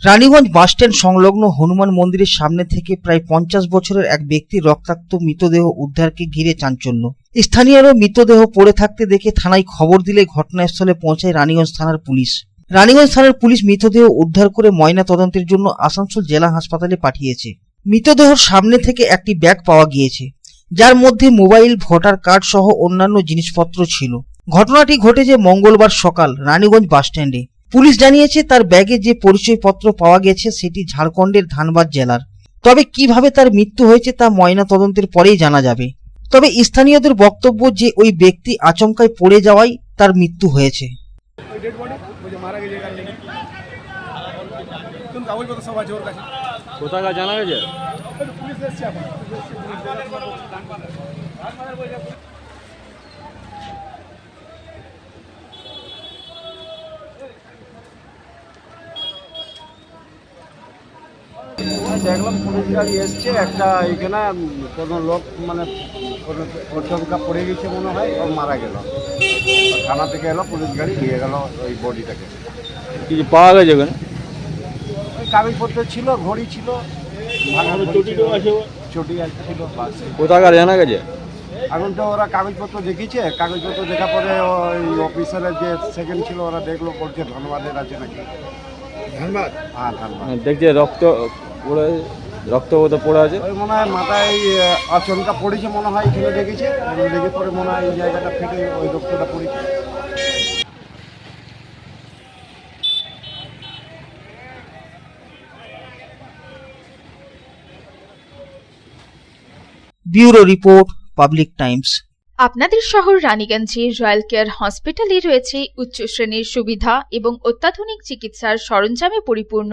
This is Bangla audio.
রানীগঞ্জ বাসস্ট্যান্ড সংলগ্ন হনুমান মন্দিরের সামনে থেকে প্রায় পঞ্চাশ বছরের এক ব্যক্তির রক্তাক্ত মৃতদেহ উদ্ধারকে ঘিরে চাঞ্চল্য। স্থানীয়রা মৃতদেহ পড়ে থাকতে দেখে থানায় খবর দিলে ঘটনাস্থলে পৌঁছায় রানীগঞ্জ থানার পুলিশ। রানীগঞ্জ থানার পুলিশ মৃতদেহ উদ্ধার করে ময়না তদন্তের জন্য আসানসোল জেলা হাসপাতালে পাঠিয়েছে। মৃতদেহর সামনে থেকে একটি ব্যাগ পাওয়া গিয়েছে, যার মধ্যে মোবাইল, ভোটার কার্ড সহ অন্যান্য জিনিসপত্র ছিল। ঘটনাটি ঘটেছে মঙ্গলবার সকাল রানীগঞ্জ বাসস্ট্যান্ডে পুলিশ জানিয়েছে তার ব্যাগে যে পরিচয়পত্র পাওয়া গেছে সেটি ঝাড়খণ্ডের ধানবাদ জেলার। তবে কীভাবে তার মৃত্যু হয়েছে তা ময়না তদন্তের পরেই জানা যাবে। তবে স্থানীয়দের বক্তব্য যে ওই ব্যক্তি আচমকায় পড়ে যাওয়ায় তার মৃত্যু হয়েছে। ডেড বডি ওই যে মারা গেছে এখান থেকে তুমি কাগজপত্র সব আছে ওর কাছে কোথাকার জানা গেছে ওই তো পুলিশ এসছে এখন পুলিশ এসছে, পুলিশ দেখাশোনা করছে, দান পাবে। দান পাবে বলে পুলিশ- দেখলাম পুলিশ গাড়ি এসছে একটা এখানে কোনো লোক মানে কোনো পড়ে গেছে মনে হয় ও মারা গেল। থানা থেকে এলো পুলিশ গাড়ি নিয়ে গেল ওই বডিটাকে। কিছু পাওয়া গেছে ওখানে? ওই কাগজপত্র ছিল ঘড়ি ছিল চটি আছে ছিল কোথাকার জানা গেছে? এখন তো ওরা কাগজপত্র দেখিয়েছে কাগজপত্র দেখার পরে ওই অফিসারের যে সেকেন্ড ছিল ওরা দেখল বলছে ধন্যবাদের আছে নাকি। ধন্যবাদ। হ্যাঁ ধন্যবাদ। দেখছে রক্ত পড়ে রক্ত বোধ পড়ে আছে। ওই মনে হয় মাথায় আচমকা পড়েছে মনে হয় এখানে দেখেছে। দেখে পরে মনে হয় এই জায়গাটা ফেটে ওই রক্তটা পড়েছে। Bureau report Public Times. আপনাদের শহর রানীগঞ্জে রয়্যাল কেয়ার হসপিটালে রয়েছে উচ্চ শ্রেণির সুবিধা এবং অত্যাধুনিক চিকিৎসার সরঞ্জামে পরিপূর্ণ